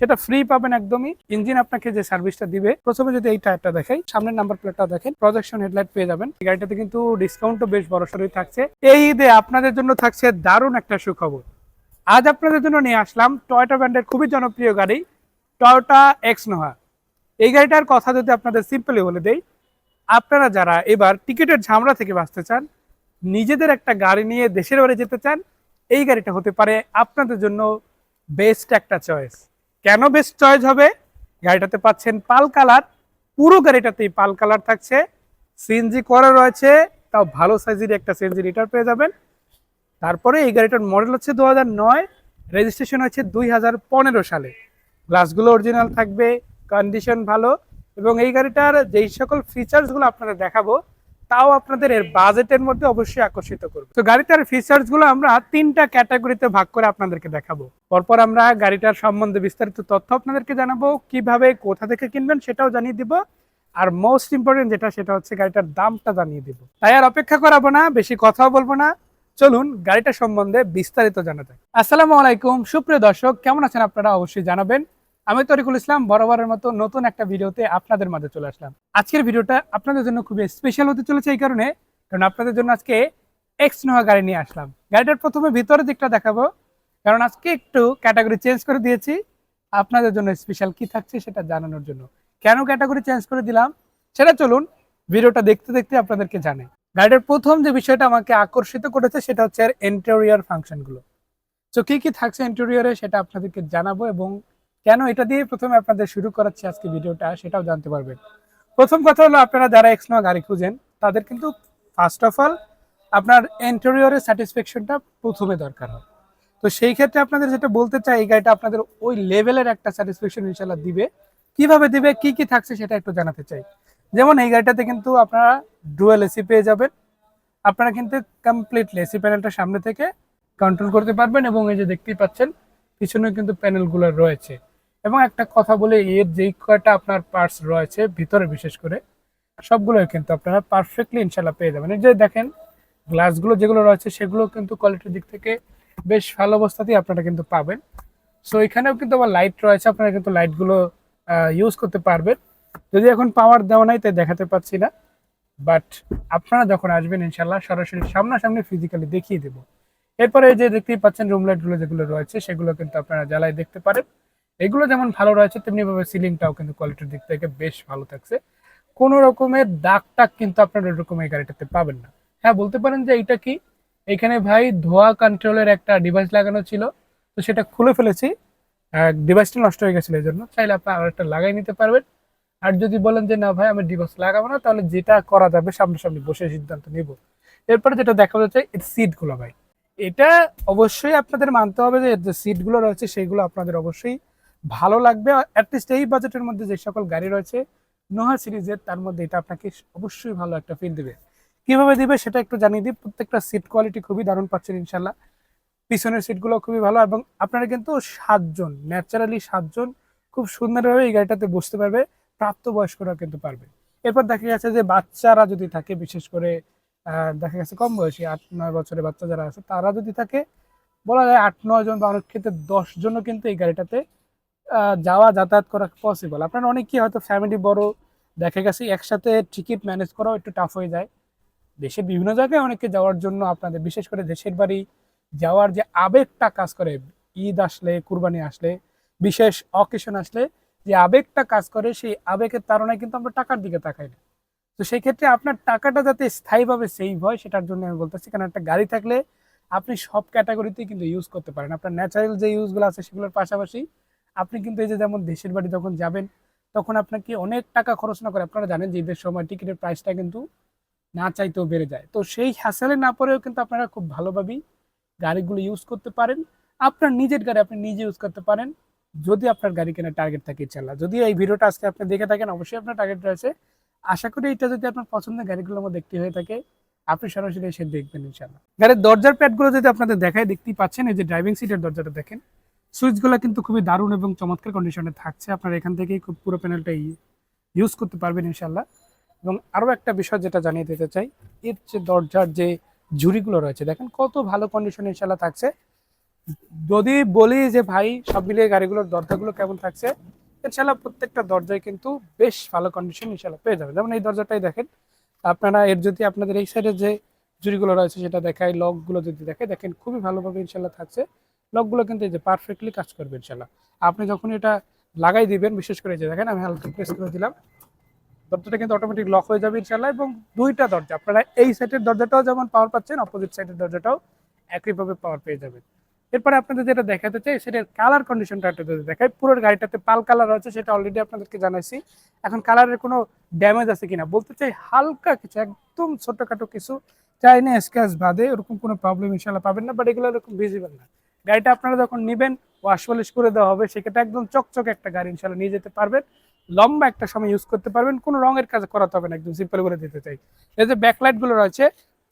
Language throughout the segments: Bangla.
সেটা ফ্রি পাবেন একদমই। ইঞ্জিন আপনাকে যে সার্ভিসটা দিবে, প্রথমে যদি এই টায়ারটা দেখাই, সামনের নাম্বার প্লেটটা দেখেন প্রজেকশন হেডলাইট পেয়ে যাবেন। গাড়িটাতে কিন্তু ডিসকাউন্টও বেশ বড় সড়ই থাকছে। এই ঈদে আপনাদের জন্য থাকছে দারুণ একটা সুখবর। আজ আপনাদের জন্য নিয়ে আসলাম টয়োটা ব্র্যান্ডের খুবই জনপ্রিয় গাড়ি টয়োটা এক্স নোহা এই গাড়িটার কথা যদি আপনাদের সিম্পলি বলে দেই, আপনারা যারা এবার টিকিটের ঝামড়া থেকে বাঁচতে চান, নিজেদের একটা গাড়ি নিয়ে দেশের বাড়ি যেতে চান, এই গাড়িটা হতে পারে আপনাদের জন্য বেস্ট একটা চয়েস কেন বেস্ট চয়েস হবে? গাড়িটাতে পাচ্ছেন পাল কালার। পুরো গাড়িটাতেই পাল কালার থাকছে। সিএনজি করা রয়েছে, তাও ভালো সাইজের একটা সিএনজি লিটার পেয়ে যাবেন। তারপরে এই গাড়িটার মডেল হচ্ছে দু হাজার নয় রেজিস্ট্রেশন হচ্ছে দুই হাজার পনেরো সালে। গ্লাসগুলো অরিজিনাল থাকবে কন্ডিশন ভালো, এবং এই গাড়িটার যেই সকল ফিচার্সগুলো আপনারা দেখাবো তাও আপনাদের এর বাজেটের মধ্যে অবশ্যই আকর্ষিত করবে। তো গাড়িটার ফিচার্সগুলো আমরা তিনটা ক্যাটাগরিতে ভাগ করে আপনাদেরকে দেখাবো। পরপর আমরা গাড়িটার সম্বন্ধে বিস্তারিত তথ্য আপনাদেরকে জানাব, কীভাবে, কোথা থেকে কিনবেন সেটাও জানিয়ে দিব। আর মোস্ট ইম্পর্টেন্ট যেটা, সেটা হচ্ছে গাড়িটার দামটা জানিয়ে দিব। তাই আর অপেক্ষা করাবো না, বেশি কথাও বলব না। চলুন গাড়িটা সম্বন্ধে বিস্তারিত জানা যায় আসসালামু আলাইকুম, সুপ্রিয় দর্শক, কেমন আছেন আপনারা? অবশ্যই জানাবেন। আমি তরিকুল ইসলাম, বরাবরের মতো নতুন একটা ভিডিওতে আপনাদের মাঝে চলে আসলাম। আজকের ভিডিওটা আপনাদের জন্য খুবই স্পেশাল হতে চলেছে এই কারণে, কারণ আপনাদের জন্য আজকে এক্স নোয়া গাড়ি নিয়ে আসলাম। গাড়িটার প্রথমে ভিতরের দিকটা দেখাবো, কারণ আজকে একটু ক্যাটাগরি চেঞ্জ করে দিয়েছি। আপনাদের জন্য স্পেশাল কি থাকছে সেটা জানানোর জন্য। কেন ক্যাটাগরি চেঞ্জ করে দিলাম? সেটা চলুন ভিডিওটা দেখতে দেখতে আপনাদেরকে জানে গাড়িটার প্রথম যে বিষয়টা আমাকে আকর্ষিত করেছে সেটা হচ্ছে এর ইন্টেরিয়র ফাংশনগুলো তো কী কী থাকছে ইন্টেরিয়রে সেটা আপনাদেরকে জানাব এবং কেন এটা দিয়ে প্রথমে আপনাদের শুরু করাচ্ছি আজকে ভিডিওটা সেটাও জানতে পারবেন। প্রথম কথা হলো আপনারা যারা এক্সনো গাড়ি খুঁজেন, তাদের কিন্তু ফার্স্ট অফ অল আপনার ইন্টেরিয়রের স্যাটিসফ্যাকশনটা প্রথমে দরকার হয়। তো সেই ক্ষেত্রে আপনাদের যেটা বলতে চাই, এই গাড়িটা আপনাদের ওই লেভেলের একটা স্যাটিসফ্যাকশন ইনশাল্লাহ দিবে। কীভাবে দিবে, কি কি থাকছে সেটা একটু জানাতে চাই। যেমন এই গাড়িটাতে কিন্তু আপনারা ডুয়েল এসি পেয়ে যাবেন। আপনারা কিন্তু কমপ্লিটলি এসি প্যানেলটা সামনে থেকে কন্ট্রোল করতে পারবেন এবং এই যে দেখতেই পাচ্ছেন পিছনে কিন্তু প্যানেলগুলো রয়েছে। এবং একটা কথা বলে এর যেই কয়টা আপনার পার্টস রয়েছে, ভিতরে বিশেষ করে, সবগুলোই কিন্তু আপনারা পারফেক্টলি ইনশাল্লাহ পেয়ে যাবেন। যে দেখেন গ্লাসগুলো যেগুলো রয়েছে, সেগুলো কিন্তু কোয়ালিটির দিক থেকে বেশ ভালো অবস্থাতেই আপনারা কিন্তু পাবেন। সো এখানেও কিন্তু আবার লাইট রয়েছে, আপনারা কিন্তু লাইটগুলো ইউজ করতে পারবেন। যদি এখন পাওয়ার দেওয়া নাই, তাই দেখাতে পাচ্ছি না। বাট আপনারা যখন আসবেন ইনশাল্লাহ সরাসরি সামনাসামনি ফিজিক্যালি দেখিয়ে দেবো। এরপরে যে দেখতেই পাচ্ছেন রুম লাইটগুলো যেগুলো রয়েছে, সেগুলো কিন্তু আপনারা জ্বালাই দেখতে পারেন। এগুলো যেমন ভালো রয়েছে, তেমনি ভাবে সিলিংটাও কিন্তু কোয়ালিটির দিক থেকে বেশ ভালো থাকছে। কোনো রকমের দাগ টাক কিন্তু আপনারা এরকম এই গাড়িটাতে পাবেন না। হ্যাঁ বলতে পারেন যে এটা কি? এখানে ভাই ধোয়া কন্ট্রোলের একটা ডিভাইস লাগানো ছিল, তো সেটা খুলে ফেলেছি। ডিভাইসটা নষ্ট হয়ে গেছিল এই জন্য চাইলে আপনি আর একটা লাগাই নিতে পারবেন। আর যদি বলেন যে না ভাই, আমি ডিভাইস লাগাবো না, তাহলে যেটা করা যাবে সামনাসামনি বসে সিদ্ধান্ত নিব। এরপরে যেটা দেখা যাচ্ছে এর সিটগুলো ভাই। এটা অবশ্যই আপনাদের মানতে হবে যে যে সিটগুলো রয়েছে, সেগুলো আপনাদের অবশ্যই ভালো লাগবে। অ্যাটলিস্ট এই বাজেটের মধ্যে যে সকল গাড়ি রয়েছে নোহা সিরিজের তার মধ্যে এটা আপনাকে অবশ্যই ভালো একটা ফিল দিবে। কীভাবে দিবে সেটা একটু জানিয়ে দিই। প্রত্যেকটা সিট কোয়ালিটি খুবই দারুণ পাচ্ছেন ইনশাল্লাহ পিছনের সিটগুলো খুবই ভালো এবং আপনারা কিন্তু সাতজন ন্যাচারালি সাতজন খুব সুন্দরভাবে এই গাড়িটাতে বসতে পারবে প্রাপ্তবয়স্করা কিন্তু পারবে। এরপর দেখা গেছে যে বাচ্চারা যদি থাকে, বিশেষ করে দেখা গেছে কম বয়সী, আট, নয় বছরের বাচ্চা যারা আছে, তারা যদি থাকে, বলা যায় আট, নয় জন বা অনেক ক্ষেত্রে দশ জনও কিন্তু এই গাড়িটাতে যাওয়া যাতায়াত করা পসিবল আপনার অনেকেই হয়তো ফ্যামিলি বড়, দেখা গেছে একসাথে টিকিট ম্যানেজ করাও একটু টাফ হয়ে যায়। দেশের বিভিন্ন জায়গায় অনেকে যাওয়ার জন্য আপনাদের, বিশেষ করে দেশের বাড়ি যাওয়ার যে আবেগটা কাজ করে, ঈদ আসলে, কুরবানি আসলে, বিশেষ অকেশন আসলে, যে আবেগটা কাজ করে, সেই আবেগের তাড়নায় কিন্তু আমরা টাকার দিকে তাকাই না। তো সেই ক্ষেত্রে আপনার টাকাটা যাতে স্থায়ীভাবে সেভ হয়, সেটার জন্য আমি বলতেছি, কারণ একটা গাড়ি থাকলে আপনি সব ক্যাটাগরিতেই কিন্তু ইউজ করতে পারেন। আপনার ন্যাচারাল যে ইউজগুলো আছে, সেগুলোর পাশাপাশি আপনি কিন্তু এই যে যেমন দেশের বাড়ি যখন যাবেন, তখন আপনাকে অনেক টাকা খরচ না করে, আপনারা জানেন যে ঈদের সময় টিকিটের প্রাইসটা কিন্তু না চাইতেও বেড়ে যায়। তো সেই হ্যাসেলে না পরেও কিন্তু আপনারা খুব ভালোভাবেই গাড়িগুলো ইউজ করতে পারেন। আপনার নিজের গাড়ি আপনি নিজে ইউজ করতে পারেন। যদি আপনার গাড়ি কেনার টার্গেট থাকে ইনশাল্লাহ যদি এই ভিডিওটা আজকে আপনি দেখে থাকেন, অবশ্যই আপনার টার্গেট রয়েছে। আশা করি এটা যদি আপনার পছন্দের গাড়িগুলোর মধ্যে একটি হয়ে থাকে, আপনি সরাসরি এসে দেখবেন ইনশাল্লাহ গাড়ির দরজার প্যাডগুলো যদি আপনাদের দেখায়, দেখতেই পাচ্ছেন, এই যে ড্রাইভিং সিটের দরজাটা দেখেন। সুইচগুলো কিন্তু খুবই দারুণ এবং চমৎকার কন্ডিশনে থাকছে। আপনার এখান থেকেই খুব পুরো প্যানেলটা ইউজ করতে পারবেন ইনশাল্লাহ এবং আরও একটা বিষয় যেটা জানিয়ে দিতে চাই, এর যে দরজার যে ঝুড়িগুলো রয়েছে, দেখেন কত ভালো কন্ডিশনে ইনশাল্লাহ থাকছে। যদি বলি যে ভাই, সব মিলিয়ে গাড়িগুলোর দরজাগুলো কেমন থাকছে ইনশাল্লাহ প্রত্যেকটা দরজায় কিন্তু বেশ ভালো কন্ডিশন ইনশাল্লাহ পেয়ে যাবে যেমন এই দরজাটাই দেখেন, আপনারা এর যদি আপনাদের এই সাইডে যে জুড়িগুলো রয়েছে, সেটা দেখায় লকগুলো যদি দেখে, দেখেন খুবই ভালোভাবে ইনশাল্লাহ থাকছে। লকগুলো কিন্তু এই যে পারফেক্টলি কাজ করবে ইনশাল্লাহ আপনি যখন এটা লাগাই দিবেন, বিশেষ করে যে দেখেন, আমি হালকা প্রেস করে দিলাম। দরজাটা কিন্তু অটোমেটিক লক হয়ে যাবে ইনশাল্লাহ এবং দুইটা দরজা, আপনারা এই সাইডের দরজাটাও যেমন পাওয়ার পাচ্ছেন অপোজিট সাইডের দরজাটাও একইভাবে পাওয়ার পেয়ে যাবেন। এরপরে আপনাদের যেটা দেখাতে চাই, সেটার কালার কন্ডিশনটা একটু যদি দেখাই, পুরো গাড়িটাতে পাল কালার আছে সেটা অলরেডি আপনাদেরকে জানাইছি। এখন কালারের কোনো ড্যামেজ আছে কিনা? বলতে চাই হালকা কিছু, একদম ছোটখাটো কিছু চাই না স্ক্র্যাচ বাদে, ওরকম কোনো প্রবলেম ইনশাল্লাহ পাবেন না বাট এগুলো এরকম ভিজিবল না। গাড়িটা আপনারা যখন নেবেন ওয়াশ পলিশ করে দেওয়া হবে, সেক্ষেত্রে একদম চকচকে একটা গাড়ি ইনশাল্লাহ নিয়ে যেতে পারবেন। লম্বা একটা সময় ইউজ করতে পারবেন, কোনো রঙের কাজ করাতে হবে না, একদম সিম্পল করে দিতে চাই। এই যে ব্যাকলাইটগুলো রয়েছে,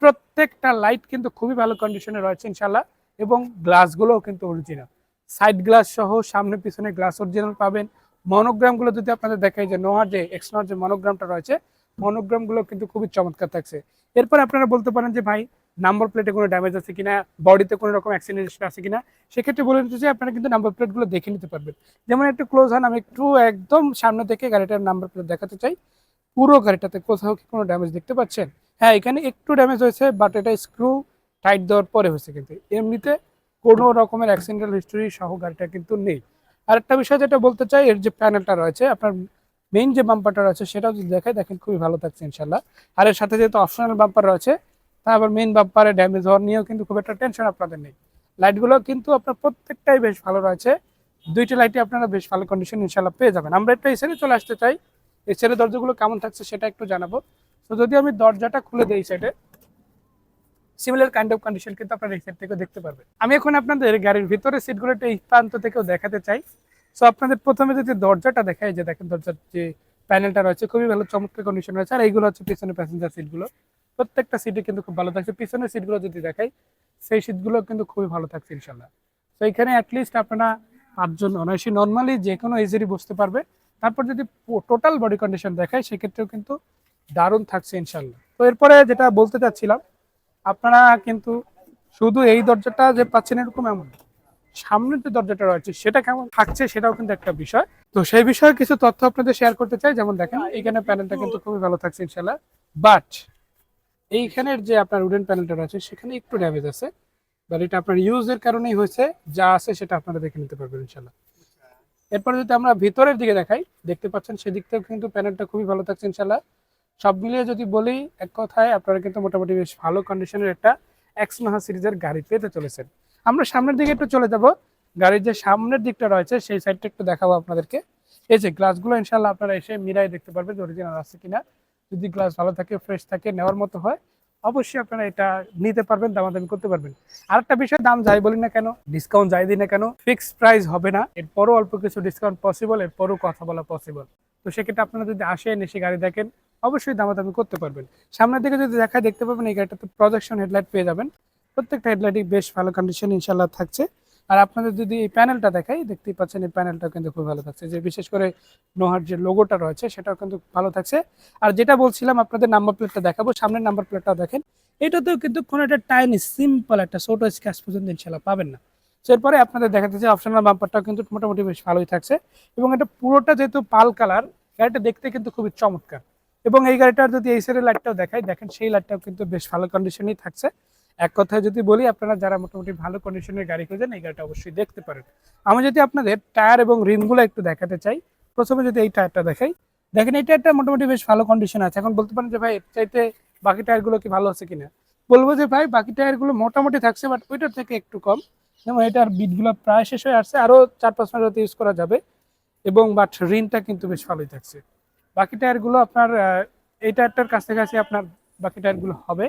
প্রত্যেকটা লাইট কিন্তু খুবই ভালো কন্ডিশনে রয়েছে ইনশাল্লাহ এবং গ্লাসগুলোও কিন্তু অরিজিনাল সাইড গ্লাস সহ সামনে পিছনে গ্লাস অরিজিনাল পাবেন। মনোগ্রামগুলো যদি আপনাদের দেখাই যে নোয়ার যে এক্সনোয়ার যে মনোগ্রামটা রয়েছে মনোগ্রামগুলো কিন্তু খুবই চমৎকার থাকছে। এরপর আপনারা বলতে পারেন যে ভাই নাম্বার প্লেটে কোনো ড্যামেজ আছে কিনা বডিতে কোনো রকম অ্যাক্সিডেন্ট আছে কিনা, সেক্ষেত্রে বলে নিতে চাই, আপনারা কিন্তু নাম্বার প্লেটগুলো দেখে নিতে পারবেন। যেমন একটু ক্লোজ হন, আমি একটু একদম সামনে থেকে গাড়িটার নাম্বার প্লেট দেখাতে চাই। পুরো গাড়িটাতে কোথাও কি কোনো ড্যামেজ দেখতে পাচ্ছেন? হ্যাঁ এখানে একটু ড্যামেজ হয়েছে বাট এটা স্ক্রু টাইট দেওয়ার পরে হয়েছে কিন্তু। এমনিতে কোনো রকমের অ্যাক্সিডেন্টাল হিস্টোরি সহ গাড়িটা কিন্তু নেই। আরেকটা বিষয় যেটা বলতে চাই, এর যে প্যানেলটা রয়েছে, আপনার মেইন যে বাম্পারটা রয়েছে, সেটাও যদি দেখে দেখেন খুবই ভালো থাকছে ইনশাল্লাহ আর এর সাথে যেহেতু অপশনাল বাম্পার রয়েছে আবার মেইন বাম্পারে ড্যামেজ হওয়ার নিয়েও কিন্তু খুব একটা টেনশন আপনাদের নেই। লাইটগুলো কিন্তু আপনার প্রত্যেকটাই বেশ ভালো রয়েছে। দুইটা লাইটই আপনারা বেশ ভালো কন্ডিশন ইনশাল্লাহ পেয়ে যাবেন। আমরা একটু এসে চলে আসতে চাই। এসের দরজাগুলো কেমন থাকছে সেটা একটু জানাব। তো যদি আমি দরজাটা খুলে দিই সাইডে সিমিলার কাইন্ড অফ কন্ডিশন কিন্তু আপনারা এই সাইড থেকেও দেখতে পারবেন। আমি এখন আপনাদের গাড়ির ভিতরে সিটগুলো একটু এই প্রান্ত থেকেও দেখাতে চাই। সো আপনাদের প্রথমে যদি দরজাটা দেখায় যে দেখেন দরজার যে প্যানেলটা রয়েছে, খুবই ভালো চমৎকার কন্ডিশন রয়েছে। আর এইগুলো হচ্ছে পিছনে প্যাসেঞ্জার সিটগুলো প্রত্যেকটা সিটে কিন্তু খুব ভালো থাকছে। পিছনের সিটগুলো যদি দেখাই, সেই সিটগুলো কিন্তু খুবই ভালো থাকছে ইনশাল্লাহ তো এখানে অ্যাটলিস্ট আপনারা পাঁচজন অনায়াসী নর্মালি যে কোনো ইজিলি বসতে পারবে। তারপর যদি টোটাল বডি কন্ডিশন দেখায় সেক্ষেত্রেও কিন্তু দারুণ থাকছে ইনশাল্লাহ তো, এরপরে যেটা বলতে চাচ্ছিলাম, আপনারা কিন্তু শুধু এই দরজাটা যে পাচ্ছেন এরকম এমন। সামনের যে দরজাটা রয়েছে, সেটা কেমন থাকছে সেটাও কিন্তু একটা বিষয়। তো, সেই বিষয়ে কিছু তথ্য আপনাদের শেয়ার করতে চাই। যেমন দেখেন, এখানে প্যানেলটা কিন্তু খুবই ভালো থাকছে ইনশাল্লাহ বাট এইখানের যে আপনার উডেন প্যানেলটা রয়েছে সেখানে একটু ড্যামেজ আছে বাট এটা আপনার ইউজের কারণেই হয়েছে যা আছে সেটা আপনারা দেখে নিতে পারবেন ইনশাল্লাহ এরপরে যদি আমরা ভিতরের দিকে দেখাই দেখতে পাচ্ছেন সেদিক থেকেও কিন্তু প্যানেলটা খুবই ভালো থাকছে ইনশাল্লাহ সব মিলিয়ে যদি বলি এক কথায় আপনারা কিন্তু মোটামুটি বেশ ভালো কন্ডিশনের একটা এক্স মাহা সিরিজের গাড়ি পেতে চলেছেন। আমরা সামনের দিকে একটু চলে যাব। গাড়ির যে সামনের দিকটা রয়েছে সেই সাইডটা একটু দেখাবো আপনাদেরকে। এই যে গ্লাসগুলো ইনশাল্লাহ আপনারা এসে মিরাই দেখতে পারবেন অরিজিনাল আছে কিনা। যদি গ্লাস ভালো থাকে ফ্রেশ থাকে, নেওয়ার মতো হয়, অবশ্যই আপনারা এটা নিতে পারবেন, দামাদামি করতে পারবেন। আর একটা বিষয়, দাম যাই বলি না কেন ডিসকাউন্ট যাই দিই না কেন ফিক্সড প্রাইস হবে না। এরপরও অল্প কিছু ডিসকাউন্ট পসিবল এরপরও কথা বলা পসিবল তো সেক্ষেত্রে আপনারা যদি আসেন, এসে গাড়ি দেখেন, অবশ্যই দামাদামি করতে পারবেন। সামনের দিকে যদি দেখা দেখতে পাবেন, এই গাড়িটাতে প্রজেকশন হেডলাইট পেয়ে যাবেন। প্রত্যেকটা হেডলাইটই বেশ ভালো কন্ডিশন ইনশাল্লাহ থাকছে। আর আপনাদের যদি এই প্যানেলটা দেখাই, দেখতেই পাচ্ছেন এই প্যানেলটা কিন্তু খুব ভালো থাকছে। যে বিশেষ করে নোহার যে লোগোটা রয়েছে, সেটাও কিন্তু ভালো থাকছে। আর যেটা বলছিলাম, আপনাদের নাম্বার প্লেটটা দেখাবো, সামনের নাম্বার প্লেটটাও দেখেন। এটাতেও কিন্তু কোনো একটা টাইনি সিম্পল একটা ছোট স্ক্যাচ পর্যন্ত ইনশাল্লাহ পাবেন না। এরপরে আপনাদের দেখাতে চাই অপশনাল বাম্পারটাও কিন্তু মোটামুটি বেশ ভালোই থাকছে। এবং এটা পুরোটা যেহেতু পাল কালার গাড়িটা দেখতে কিন্তু খুবই চমৎকার। এবং এই গাড়িটার যদি এই সাইডের লাইটটাও দেখাই, দেখেন সেই লাইটটাও কিন্তু বেশ ভালো কন্ডিশনেই থাকছে। এক কথায় যদি বলি, আপনারা যারা মোটামুটি ভালো কন্ডিশনের গাড়ি খুঁজেন, এই গাড়িটা অবশ্যই দেখতে পারেন। আমি যদি আপনাদের টায়ার এবং রিমগুলো একটু দেখাতে চাই, প্রথমে যদি এই টায়ারটা দেখাই। দেখেন, এই টায়ারটা মোটামুটি বেশ ভালো কন্ডিশন আছে। এখন বলতে পারেন যে, ভাই চাইতে বাকি টায়ারগুলো কি ভালো আছে কিনা? বলব যে, ভাই, বাকি টায়ারগুলো মোটামুটি থাকছে বাট ওইটার থেকে একটু কম। যেমন এটার বিটগুলো প্রায় শেষ হয়ে আসছে, আরও চার পাঁচ মাস ইউজ করা যাবে। এবং বাট রিনটা কিন্তু বেশ ভালোই থাকছে। বাকি টায়ারগুলো আপনার এই টায়ারটার কাছাকাছি আপনার বাকি টায়ারগুলো হবে।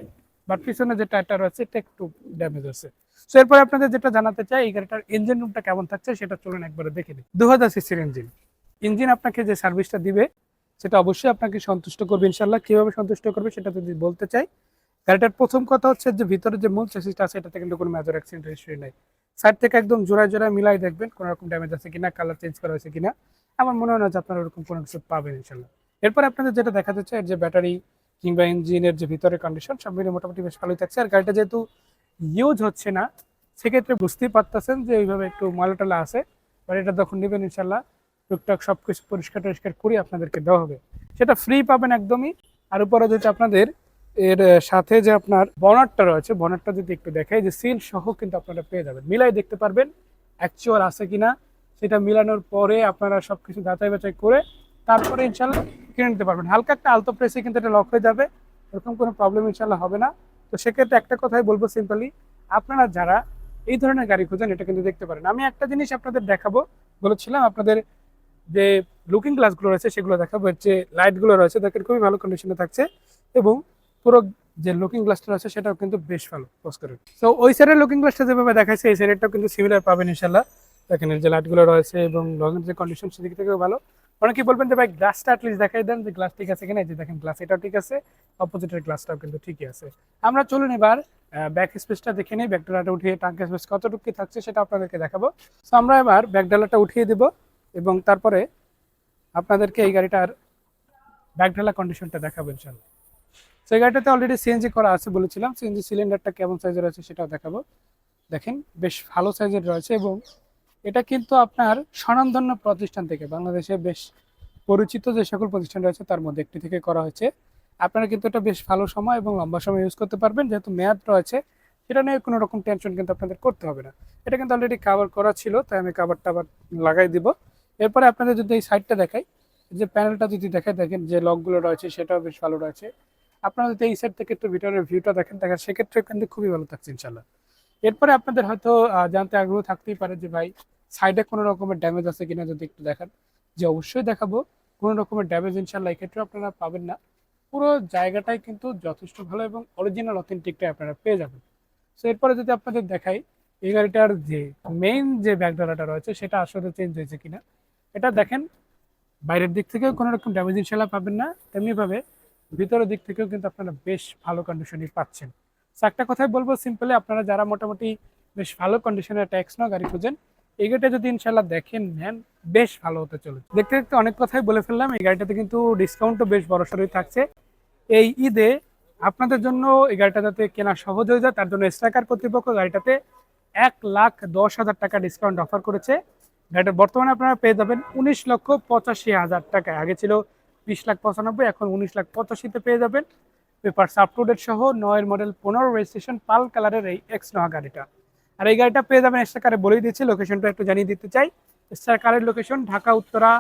বাট পিছনে যে টায়ারটা রয়েছে, এটা একটু ড্যামেজ আছে। সো এরপরে আপনাদের যেটা জানাতে চাই, এই গাড়িটার ইঞ্জিন রুমটা কেমন থাকছে সেটা চলুন একবারে দেখে নিই। দু হাজার সিসির ইঞ্জিন ইঞ্জিন আপনাকে যে সার্ভিসটা দিবে, সেটা অবশ্যই আপনাকে সন্তুষ্ট করবে ইনশাল্লাহ কীভাবে সন্তুষ্ট করবে সেটা যদি বলতে চাই, গাড়িটার প্রথম কথা হচ্ছে যে ভিতরে যে মূল চেসিসটা আছে, এটাতে কিন্তু কোনো মেজর অ্যাক্সিডেন্ট হিস্ট্রি নেই। সাইড থেকে একদম জোড়ায় জোড়ায় মিলাই দেখবেন কোনো রকম ড্যামেজ আছে কিনা কালার চেঞ্জ করা হয়েছে কিনা। আমার মনে হয় না যে আপনারা ওরকম কোনো কিছু পাবেন ইনশাল্লাহ এরপর আপনাদের যেটা দেখাতে চাই, এর যে ব্যাটারি কিংবা ইঞ্জিনের যে ভিতরে কন্ডিশন সব মিলে মোটামুটি বেশ ভালোই থাকছে। আর গাড়িটা যেহেতু ইউজ হচ্ছে না, সেক্ষেত্রে বুঝতেই পারতেছেন যে ওইভাবে একটু ময়লাটলা আছে। বাট এটা যখন নেবেন ইনশাল্লাহ টুকটাক সব কিছু পরিষ্কার টরিষ্কার করে আপনাদেরকে দেওয়া হবে। সেটা ফ্রি পাবেন একদমই। আর উপরে যদি আপনাদের, এর সাথে যে আপনার বনারটা রয়েছে বনারটা যদি একটু দেখাই, যে সিল সহ কিন্তু আপনারা পেয়ে যাবেন। মিলাই দেখতে পারবেন অ্যাকচুয়াল আছে কিনা, সেটা মিলানোর পরে আপনারা সব কিছু যাচাই বাছাই করে তারপরে ইনশাল্লাহ কিনে নিতে পারবেন। হালকা একটা আলতো প্রেসে কিন্তু এটা লক হয়ে যাবে, এরকম কোনো প্রবলেম ইনশাল্লাহ হবে না। তো সেক্ষেত্রে একটা কথাই বলব সিম্পলি আপনারা যারা এই ধরনের গাড়ি খোঁজেন, এটা কিন্তু দেখতে পারেন। আমি একটা জিনিস আপনাদের দেখাবো, বলেছিলাম আপনাদের যে লুকিং গ্লাসগুলো রয়েছে, সেগুলো দেখাবো। এর যে লাইটগুলো রয়েছে, দেখেন খুবই ভালো কন্ডিশনে থাকছে এবং পুরো যে লুকিং গ্লাসটা রয়েছে, সেটাও কিন্তু বেশ ভালো পোজ করে। তো ওই সাইডের লুকিং গ্লাসটা যেভাবে দেখাচ্ছে এই সাইডেরটাও কিন্তু সিমিলার পাবেন ইনশাল্লাহ দেখেন এর যে লাইটগুলো রয়েছে এবং লগের যে কন্ডিশন সেদিক থেকেও ভালো। অনেকে বলবেন যে, ভাই গ্লাসটা অ্যাটলিস্ট দেখাই দেন যে গ্লাস ঠিক আছে কিনা? যে দেখেন গ্লাস এটাও ঠিক আছে অপোজিটের গ্লাসটাও কিন্তু ঠিকই আছে। আমরা চলুন এবার ব্যাক স্পেসটা দেখে নিই ব্যাক ডালাটা উঠিয়ে টাঙ্ক স্পেস কতটুকু থাকছে সেটা আপনাদেরকে দেখাবো। তো আমরা এবার ব্যাক ডালাটা উঠিয়ে দিব এবং তারপরে আপনাদেরকে এই গাড়িটার ব্যাক ঢালা কন্ডিশনটা দেখাবো ইনশাল্লাহ তো এই গাড়িটাতে অলরেডি সিএনজি করা আছে বলেছিলাম সিএনজি সিলিন্ডারটা কেমন সাইজের আছে সেটাও দেখাবো। দেখেন, বেশ ভালো সাইজের রয়েছে এবং এটা কিন্তু আপনার স্বনামধন্য প্রতিষ্ঠান থেকে, বাংলাদেশে বেশ পরিচিত যে সকল প্রতিষ্ঠান রয়েছে তার মধ্যে একটি থেকে করা হয়েছে। আপনারা কিন্তু এটা বেশ ভালো সময় এবং লম্বা সময় ইউজ করতে পারবেন। যেহেতু মেয়াদ রয়েছে, সেটা নিয়ে কোনো রকম টেনশন কিন্তু আপনাদের করতে হবে না। এটা কিন্তু অলরেডি কাভার করা ছিল, তাই আমি কাভারটা আবার লাগাই দিব। এরপরে আপনাদের যদি এই সাইডটা দেখাই, যে প্যানেলটা যদি দেখে দেখেন যে লকগুলো রয়েছে, সেটাও বেশ ভালো রয়েছে। আপনারা যদি এই সাইড থেকে একটু ভিতরের ভিউটা দেখেন দেখেন সেক্ষেত্রে কিন্তু খুবই ভালো থাকছে ইনশাল্লাহ এরপরে আপনাদের হয়তো জানতে আগ্রহ থাকতেই পারে যে ভাই সাইডে কোনো রকমের ড্যামেজ আছে কিনা যদি একটু দেখান। যে অবশ্যই দেখাবো, কোনো রকমের ড্যামেজ ইনশাল্লাহ এক্ষেত্রে আপনারা পাবেন না। পুরো জায়গাটাই কিন্তু যথেষ্ট ভালো এবং অরিজিনাল অথেন্টিকটাই আপনারা পেয়ে যাবেন। সো এরপরে যদি আপনাদের দেখাই, এই গাড়িটার যে মেইন যে ব্যাকডালাটা রয়েছে, সেটা আসলে চেঞ্জ হয়েছে কিনা। এটা দেখেন, বাইরের দিক থেকেও কোনো রকম ড্যামেজ ইনশাল্লাহ পাবেন না। তেমনিভাবে ভিতরের দিক থেকেও কিন্তু আপনারা বেশ ভালো কন্ডিশনই পাচ্ছেন। So, একটা কথাই বলব সিম্পলি আপনারা যারা মোটামুটি বেশ ভালো কন্ডিশনের ট্যাক্স নাও গাড়ি খুঁজেন এই গাড়িটা যদি ইনশাল্লাহ দেখেন নেন বেশ ভালো হতে চলে দেখতে দেখতে অনেক কথাই বলে ফেললাম এই গাড়িটাতে কিন্তু ডিসকাউন্টও বেশ বড় সড়ই থাকছে। এই ঈদে আপনাদের জন্য এই গাড়িটা যাতে কেনা সহজ হয়ে যায় তার জন্য স্ট্রাইকার কর্তৃপক্ষ গাড়িটাতে এক লাখ দশ হাজার টাকা ডিসকাউন্ট অফার করেছে। গাড়িটা বর্তমানে আপনারা পেয়ে যাবেন উনিশ লক্ষ পঁচাশি হাজার টাকায়। আগে ছিল বিশ লাখ পঁচানব্বই এখন উনিশ লাখ পঁচাশিতে পেয়ে যাবেন। পেপারস আপ টু ডেট সহ নয়ের মডেল পনেরো রেজিস্ট্রেশন পাল কালারের এই এক্স নোহা গাড়িটা। আর এই গাড়িটা পেয়ে যাবেন এক্সট্রা কারে বলেই দিচ্ছি লোকেশনটা একটু জানিয়ে দিতে চাই। এক্সট্রা কারের লোকেশন ঢাকা, উত্তরা,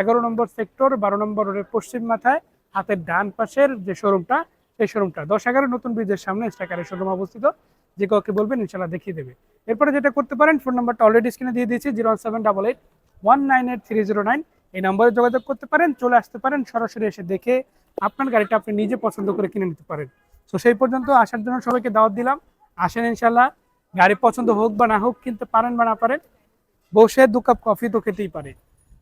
এগারো নম্বর সেক্টর বারো নম্বর রোডের পশ্চিম মাথায়, হাতের ডান পাশের যে শোরুমটা সেই শোরুমটা দশ এগারো নতুন ব্রিজের সামনে এক্সট্রা কারের শোরুম অবস্থিত। যে কাউকে বলবেন ইনশাল্লাহ দেখিয়ে দেবে। এরপরে যেটা করতে পারেন ফোন নাম্বারটা অলরেডি স্ক্রিনে দিয়ে দিয়েছি zero seven double eight one nine eight three zero nine এই নম্বরে যোগাযোগ করতে পারেন, চলে আসতে পারেন, সরাসরি এসে দেখে আপনার গাড়িটা আপনি নিজে পছন্দ করে কিনে নিতে পারেন। তো সেই পর্যন্ত আসার জন্য সবাইকে দাওয়াত দিলাম। আসেন ইনশাল্লাহ গাড়ি পছন্দ হোক বা না হোক, কিনতে পারেন বা না পারেন, বসে দু কাপ কফি তো খেতেই পারে।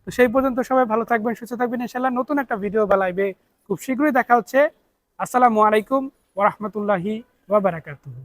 তো সেই পর্যন্ত সবাই ভালো থাকবেন, সুস্থ থাকবেন ইনশাল্লাহ নতুন একটা ভিডিও বা লাইভে খুব শীঘ্রই দেখা হচ্ছে। আসসালামু আলাইকুম ওরহমতুল্লাহি ওয়াবারাকাতুহু